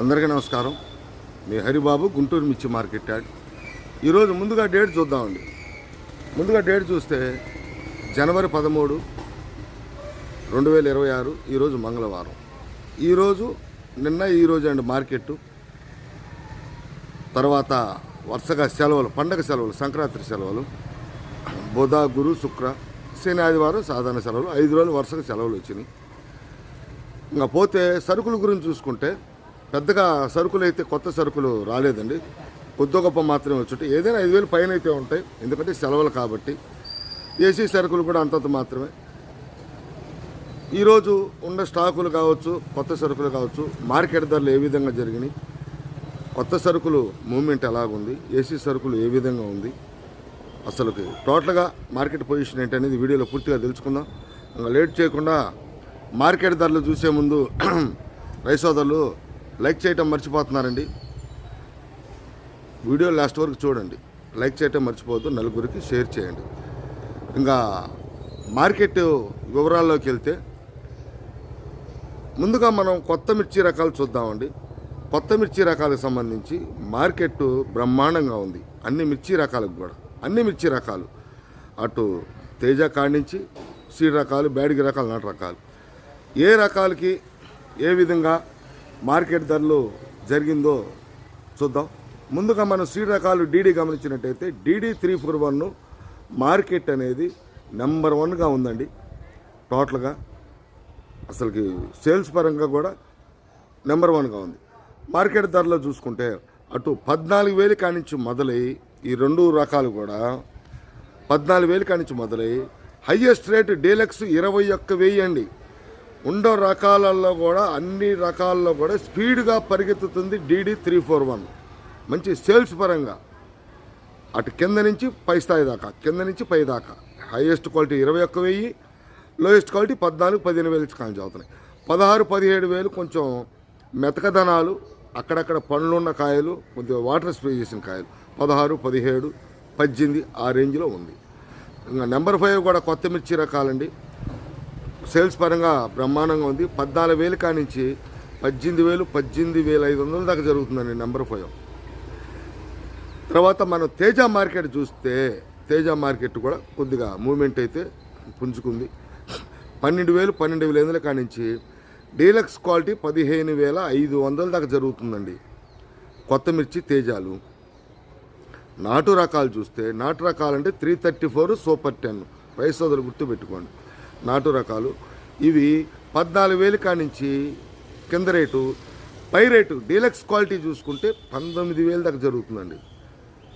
అందరికీ నమస్కారం. మీ హరిబాబు గుంటూరు మిర్చి మార్కెట్ యాడ్. ఈరోజు ముందుగా డేట్ చూద్దామండి. ముందుగా డేట్ చూస్తే జనవరి పదమూడు రెండు వేల ఇరవై ఆరు ఈరోజు మంగళవారం. ఈరోజు నిన్న ఈరోజు అండి మార్కెట్. తర్వాత వరుసగా సెలవులు పండగ సెలవులు సంక్రాంతి సెలవులు. బుధ గురు శుక్ర శని ఆదివారం సాధారణ సెలవులు ఐదు రోజులు వరుసగా సెలవులు వచ్చినాయి. ఇంకా పోతే సరుకుల గురించి చూసుకుంటే పెద్దగా సరుకులు అయితే కొత్త సరుకులు రాలేదండి. కొద్ది గొప్ప మాత్రమే వచ్చుంటాయి. ఏదైనా ఐదు వేలు పైన అయితే ఉంటాయి. ఎందుకంటే సెలవులు కాబట్టి. ఏసీ సరుకులు కూడా అంతంత మాత్రమే. ఈరోజు ఉన్న స్టాకులు కావచ్చు కొత్త సరుకులు కావచ్చు మార్కెట్ ధరలు ఏ విధంగా జరిగినాయి కొత్త సరుకులు మూమెంట్ ఎలాగుంది ఏసీ సరుకులు ఏ విధంగా ఉంది అసలుకి టోటల్గా మార్కెట్ పొజిషన్ ఏంటనేది వీడియోలో పూర్తిగా తెలుసుకుందాం. ఇంకా లేట్ చేయకుండా మార్కెట్ ధరలు చూసే ముందు రైస్ సోదరులు లైక్ చేయటం మర్చిపోతున్నారండి. వీడియో లాస్ట్ వరకు చూడండి. లైక్ చేయటం మర్చిపోవద్దు. నలుగురికి షేర్ చేయండి. ఇంకా మార్కెట్ వివరాల్లోకి వెళ్తే ముందుగా మనం కొత్త మిర్చి రకాలు చూద్దామండి. కొత్త మిర్చి రకాలకు సంబంధించి మార్కెట్ బ్రహ్మాండంగా ఉంది. అన్ని మిర్చి రకాలకు కూడా. అన్ని మిర్చి రకాలు. అటు తేజ కాడించి నుంచి సీడ్ రకాలు బ్యాడిగి రకాలు నాటు రకాలు. ఏ రకాలకి ఏ విధంగా మార్కెట్ ధరలు జరిగిందో చూద్దాం. ముందుగా మనం సీడ్ రకాలు డీడీ గమనించినట్టయితే DD three four one market అనేది నెంబర్ వన్గా ఉందండి. టోటల్గా అసలుకి సేల్స్ పరంగా కూడా నెంబర్ వన్గా ఉంది. మార్కెట్ ధరలో చూసుకుంటే అటు పద్నాలుగు వేలు కానించి మొదలై ఈ రెండు రకాలు కూడా పద్నాలుగు వేలు కానించి మొదలై హయ్యెస్ట్ రేట్ డీలక్స్ ఇరవై ఒక్క వెయ్యి అండి. ఉండో రకాలలో కూడా అన్ని రకాల్లో కూడా స్పీడ్గా పరిగెత్తుతుంది డీడీ త్రీ ఫోర్ వన్. మంచి సేల్స్ పరంగా. అటు కింద నుంచి పై స్థాయి దాకా కింద నుంచి పై దాకా. హైయెస్ట్ క్వాలిటీ ఇరవై ఒక్క వెయ్యి లోయెస్ట్ క్వాలిటీ పద్నాలుగు పదిహేను వేలు కాల్చి అవుతున్నాయి పదహారు పదిహేడు వేలు కొంచెం మెతకదనాలు అక్కడక్కడ పండ్లు ఉన్న కాయలు కొద్దిగా వాటర్ స్ప్రే చేసిన కాయలు. పదహారు పదిహేడు పద్దెనిమిది ఆ రేంజ్లో ఉంది. ఇంకా నెంబర్ ఫైవ్ కూడా కొత్త మిర్చి రకాలండి. సేల్స్ పరంగా బ్రహ్మాండంగా ఉంది. పద్నాలుగు వేలు కానించి పద్దెనిమిది వేలు పద్దెనిమిది వేల ఐదు వందల దాకా జరుగుతుందండి నెంబర్ ఫైవ్. తర్వాత మనం తేజ మార్కెట్ చూస్తే తేజ మార్కెట్ కూడా కొద్దిగా మూమెంట్ అయితే పుంజుకుంది. పన్నెండు వేలు పన్నెండు వేల ఎనిమిది కానించి డీలక్స్ క్వాలిటీ పదిహేను వేల ఐదు వందల దాకా జరుగుతుందండి. కొత్త మిర్చి తేజాలు. నాటు రకాలు చూస్తే నాటు రకాలంటే three thirty four super ten. Rice సోదరు గుర్తు పెట్టుకోండి నాటు రకాలు. ఇవి పద్నాలుగు వేలు కానించి కింద రేటు పై రేటు డీలక్స్ క్వాలిటీ చూసుకుంటే పంతొమ్మిది వేలు దాకా జరుగుతుందండి.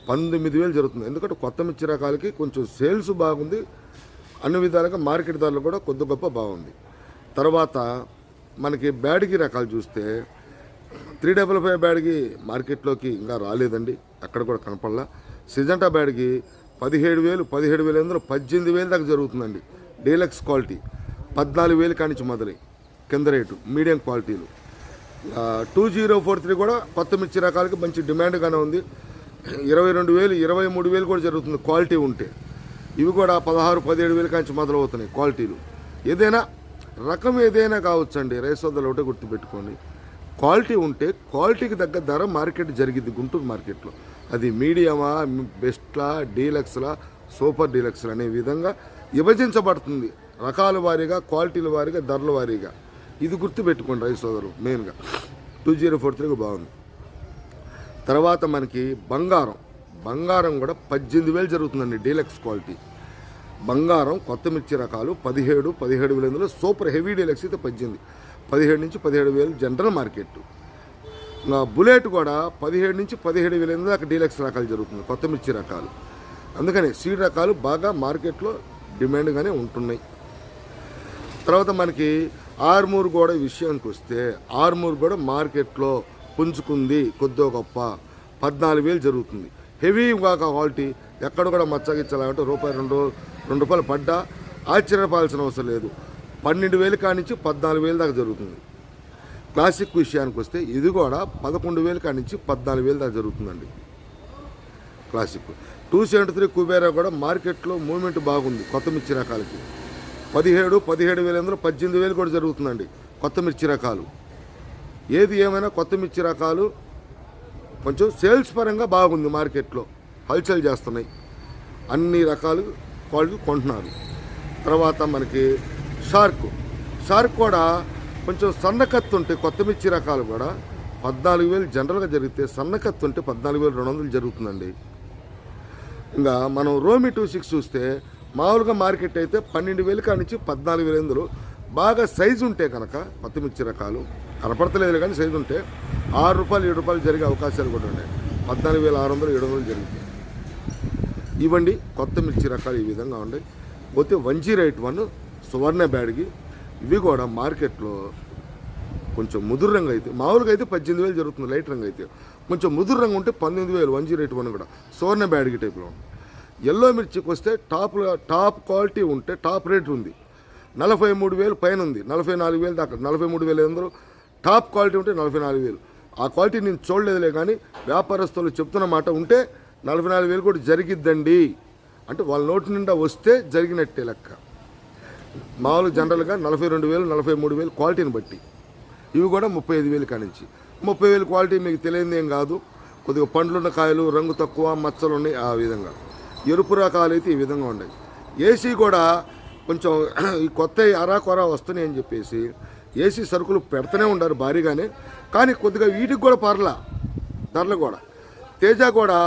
పంతొమ్మిది వేలు జరుగుతుంది. ఎందుకంటే కొత్త మిర్చి రకాలకి కొంచెం సేల్స్ బాగుంది. అన్ని విధాలుగా మార్కెట్ ధరలు కూడా కొద్ది గొప్ప బాగుంది. తర్వాత మనకి బ్యాడ్గి రకాలు చూస్తే త్రీ డబుల్ ఫైవ్ బ్యాడ్కి మార్కెట్లోకి ఇంకా రాలేదండి. అక్కడ కూడా కనపడలా. సిజంటా బ్యాడ్కి పదిహేడు వేలు పదిహేడు వేలు ఎందులో పద్దెనిమిది వేలు దాకా జరుగుతుందండి. డీలక్స్ క్వాలిటీ పద్నాలుగు వేలు కానించి మొదలై కింద రేటు మీడియం క్వాలిటీలు. టూ జీరో ఫోర్ త్రీ కూడా కొత్త మిర్చి రకాలకి మంచి డిమాండ్గానే ఉంది. ఇరవై రెండు వేలు ఇరవై మూడు వేలు కూడా జరుగుతుంది క్వాలిటీ ఉంటే. ఇవి కూడా పదహారు పదిహేడు వేలు కాంచి మొదలవుతున్నాయి క్వాలిటీలు. ఏదైనా రకం ఏదైనా కావచ్చండి రైస్ వద్దలు ఒకటే గుర్తుపెట్టుకోండి. క్వాలిటీ ఉంటే క్వాలిటీకి తగ్గ ధర మార్కెట్ జరిగింది గుంటూరు మార్కెట్లో. అది మీడియమా బెస్ట్లా డీలక్స్లా సూపర్ డీలక్స్లా అనే విధంగా విభజించబడుతుంది. రకాల వారీగా క్వాలిటీల వారీగా ధరల వారీగా. ఇది గుర్తుపెట్టుకోండి రైస్ సోదరు మెయిన్గా. టూ జీరో ఫోర్ త్రీకి బాగుంది. తర్వాత మనకి బంగారం. బంగారం కూడా పద్దెనిమిది వేలు జరుగుతుందండి డీలక్స్ క్వాలిటీ. బంగారం కొత్త మిర్చి రకాలు పదిహేడు పదిహేడు వేల ఎనిమిదిలో సూపర్ హెవీ డీలక్స్ అయితే పద్దెనిమిది. పదిహేడు నుంచి పదిహేడు వేలు జనరల్ మార్కెట్ బుల్లెట్ కూడా పదిహేడు నుంచి పదిహేడు వేల ఎనిమిది దాకా డీలక్స్ రకాలు జరుగుతుంది కొత్త మిర్చి రకాలు. అందుకని సీడ్ రకాలు బాగా మార్కెట్లో డిమాండ్గానే ఉంటున్నాయి. తర్వాత మనకి ఆర్మూర్ కూడా విషయానికి వస్తే ఆర్మూర్ కూడా మార్కెట్లో పుంజుకుంది కొద్దో గొప్ప పద్నాలుగు వేలు జరుగుతుంది. హెవీగా క్వాలిటీ ఎక్కడ కూడా మచ్చగిచ్చాలంటే రూపాయి రెండు రెండు రూపాయలు పడ్డా ఆశ్చర్యపాల్సిన అవసరం లేదు. పన్నెండు వేలు కానించి పద్నాలుగు వేలు దాకా జరుగుతుంది. క్లాసిక్ విషయానికి వస్తే ఇది కూడా పదకొండు వేలు కానించి పద్నాలుగు వేలు దాకా జరుగుతుందండి. Classic. Two seventy three Kubera కూడా మార్కెట్లో మూవ్మెంట్ బాగుంది కొత్త మిర్చి రకాలకి. పదిహేడు పదిహేడు వేల ఎనిమిదిలో పద్దెనిమిది వేలు కూడా జరుగుతుందండి కొత్త మిర్చి రకాలు. ఏది ఏమైనా కొత్త మిర్చి రకాలు కొంచెం సేల్స్ పరంగా బాగుంది మార్కెట్లో. హల్చల్ చేస్తున్నాయి. అన్ని రకాలు క్వాలిటీ కొంటున్నారు. తర్వాత మనకి షార్క్. షార్క్ కూడా కొంచెం సన్నకత్తు ఉంటే కొత్త మిర్చి రకాలు కూడా పద్నాలుగు వేలు జనరల్గా జరిగితే సన్నకత్తు ఉంటే పద్నాలుగు వేలు రెండు వందలు జరుగుతుందండి. ఇంకా మనం రోమి టూ సిక్స్ చూస్తే మామూలుగా మార్కెట్ అయితే పన్నెండు వేలు కాడి నుంచి పద్నాలుగు వేల ఎందులో బాగా సైజు ఉంటే కనుక కొత్త మిర్చి రకాలు కనపడతలేదు కానీ సైజు ఉంటే ఆరు రూపాయలు ఏడు రూపాయలు జరిగే అవకాశాలు కూడా ఉన్నాయి. పద్నాలుగు వేల ఆరు వందలు ఏడు వందలు జరుగుతాయి ఇవ్వండి కొత్త మిర్చి రకాలు ఈ విధంగా ఉన్నాయి. పోతే one zero eight one Suvarna బ్యాడ్కి ఇవి కూడా మార్కెట్లో కొంచెం ముదురు రంగు అయితే మామూలుగా అయితే పద్దెనిమిది వేలు జరుగుతుంది లైట్ రంగు అయితే. కొంచెం ముదురు రంగు ఉంటే పంతొమ్మిది వేలు వన్ జీరో ఎయిట్ వన్ కూడా. సువర్ణ బ్యాడ్కి టైప్లో ఉంది. ఎల్లో మిర్చికి వస్తే టాప్ టాప్ క్వాలిటీ ఉంటే టాప్ రేట్ ఉంది. నలభై మూడు వేలు పైన ఉంది. నలభై నాలుగు వేలు దాకా నలభై మూడు వేలు అందరూ టాప్ క్వాలిటీ ఉంటే నలభై నాలుగు వేలు. ఆ క్వాలిటీ నేను చూడలేదులే కానీ వ్యాపారస్తులు చెప్తున్న మాట ఉంటే నలభై నాలుగు వేలు కూడా జరిగిద్దండి. అంటే వాళ్ళ నోటి నిండా వస్తే జరిగినట్టే లెక్క. మామూలు జనరల్గా నలభై రెండు వేలు నలభై మూడు వేలు క్వాలిటీని బట్టి. ఇవి కూడా ముప్పై ఐదు వేలు కానించి ముప్పై వేలు క్వాలిటీ మీకు తెలియదు ఏం కాదు. కొద్దిగా పండ్లున్న కాయలు రంగు తక్కువ మచ్చలు ఉన్నాయి ఆ విధంగా. ఎరుపు రకాలు అయితే ఈ విధంగా ఉన్నాయి. ఏసీ కూడా కొంచెం ఈ కొత్త అరాకొర కొర వస్తున్నాయని చెప్పేసి ఏసీ సరుకులు పెడుతూనే ఉండారు భారీగానే. కానీ కొద్దిగా వీటికి కూడా పర్ల ధరలు కూడా. తేజ కూడా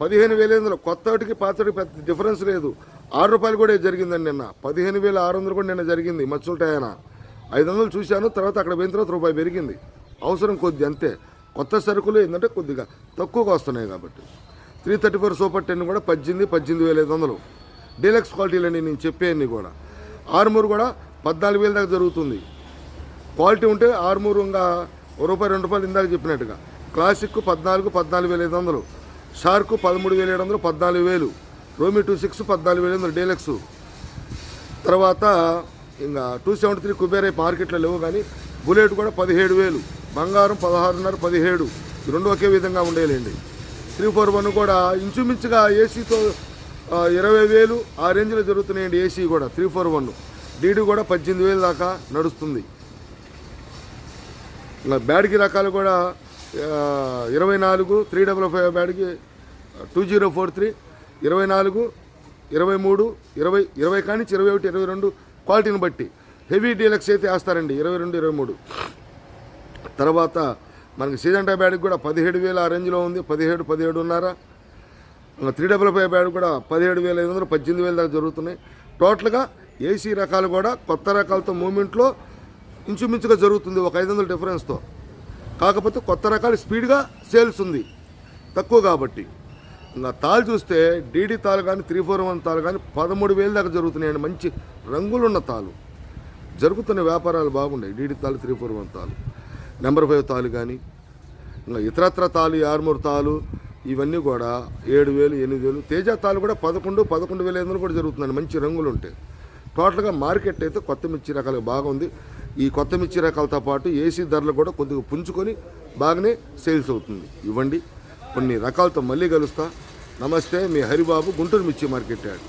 పదిహేను వేల ఎనిమిదిలో కొత్తటికి పాతటికి పెద్ద డిఫరెన్స్ లేదు. ఆరు రూపాయలు కూడా జరిగిందండి నిన్న. పదిహేను వేల ఆరు వందలు కూడా నిన్న జరిగింది. మచ్చులటాయన ఐదు వందలు చూశాను తర్వాత అక్కడ పోయిన తర్వాత రూపాయి పెరిగింది. అవసరం కొద్ది అంతే. కొత్త సరుకులు ఏంటంటే కొద్దిగా తక్కువగా వస్తున్నాయి కాబట్టి. Three thirty four super ten కూడా పద్దెనిమిది పద్దెనిమిది వేల ఐదు వందలు. డీలక్స్ క్వాలిటీలని నేను చెప్పేయండి కూడా. ఆరుమూరు కూడా పద్నాలుగు వేల దాకా జరుగుతుంది. క్వాలిటీ ఉంటే ఆరుమూరు ఇంకా రూపాయి రెండు రూపాయలు ఇందాక చెప్పినట్టుగా. క్లాసిక్ పద్నాలుగు పద్నాలుగు వేల ఐదు వందలు. షార్క్ పదమూడు వేల ఏడు వందలు పద్నాలుగు వేలు. రోమి టూ సిక్స్ పద్నాలుగు వేల ఐదు వందలు డీలక్స్. తర్వాత ఇంకా టూ సెవెంటీ త్రీ కుబేరే మార్కెట్లో లేవు కానీ బుల్లెట్ కూడా పదిహేడు వేలు బంగారం పదహారున్నర పదిహేడు. రెండు ఒకే విధంగా ఉండేలేండి. త్రీ ఫోర్ వన్ కూడా ఇంచుమించుగా ఏసీతో ఇరవై వేలు ఆ రేంజ్లో జరుగుతున్నాయండి ఏసీ కూడా త్రీ ఫోర్ వన్ డీడీ కూడా పద్దెనిమిది వేలు దాకా నడుస్తుంది. ఇంకా బ్యాడ్కి రకాలు కూడా ఇరవై నాలుగు త్రీ డబల్ ఫైవ్ బ్యాడ్కి టూ జీరో ఫోర్ త్రీ ఇరవై నాలుగు ఇరవై మూడు ఇరవై ఇరవై కానించి ఇరవై ఒకటి ఇరవై రెండు క్వాలిటీని బట్టి. హెవీ డీలక్స్ అయితే వేస్తారండి ఇరవై రెండు ఇరవై మూడు. తర్వాత మనకి సీజంటా బ్యాడ్కి కూడా పదిహేడు వేల ఆ రేంజ్లో ఉంది పదిహేడు పదిహేడున్నర. త్రీ డబుల్ ఫైవ్ బ్యాడ్ కూడా పదిహేడు వేల ఐదు వందలు పద్దెనిమిది వేల దాకా జరుగుతున్నాయి. టోటల్గా ఏసీ రకాలు కూడా కొత్త రకాలతో మూమెంట్లో ఇంచుమించుగా జరుగుతుంది ఒక ఐదు వందల డిఫరెన్స్తో. కాకపోతే కొత్త రకాలు స్పీడ్గా సేల్స్ ఉంది తక్కువ కాబట్టి. నా తాళ్ళు చూస్తే డీడీ తాలు కానీ త్రీ ఫోర్ వన్ తాలు కానీ పదమూడు వేలు దాకా జరుగుతున్నాయండి. మంచి రంగులున్న తాలు జరుగుతున్న వ్యాపారాలు బాగున్నాయి. డీడీ తాలు త్రీ ఫోర్ వన్ తాలు నెంబర్ ఫైవ్ తాలు కానీ ఇంకా ఇతరత్ర తాలు ఆరుమూరు తాలు ఇవన్నీ కూడా ఏడు వేలు ఎనిమిది వేలు. తేజ తాలు కూడా పదకొండు పదకొండు వేల ఐదు కూడా జరుగుతుందండి మంచి రంగులు ఉంటాయి టోటల్గా మార్కెట్ అయితే కొత్త మిర్చి రకాలు బాగుంది. ఈ కొత్త మిర్చి రకాలతో పాటు ఏసీ ధరలు కూడా కొద్దిగా పుంజుకొని బాగానే సేల్స్ అవుతుంది. ఇవ్వండి. కొన్ని రకాలతో మళ్ళీ కలుస్తా. నమస్తే మీ హరిబాబు గుంటూరు మిర్చి మార్కెట్ యాడ్.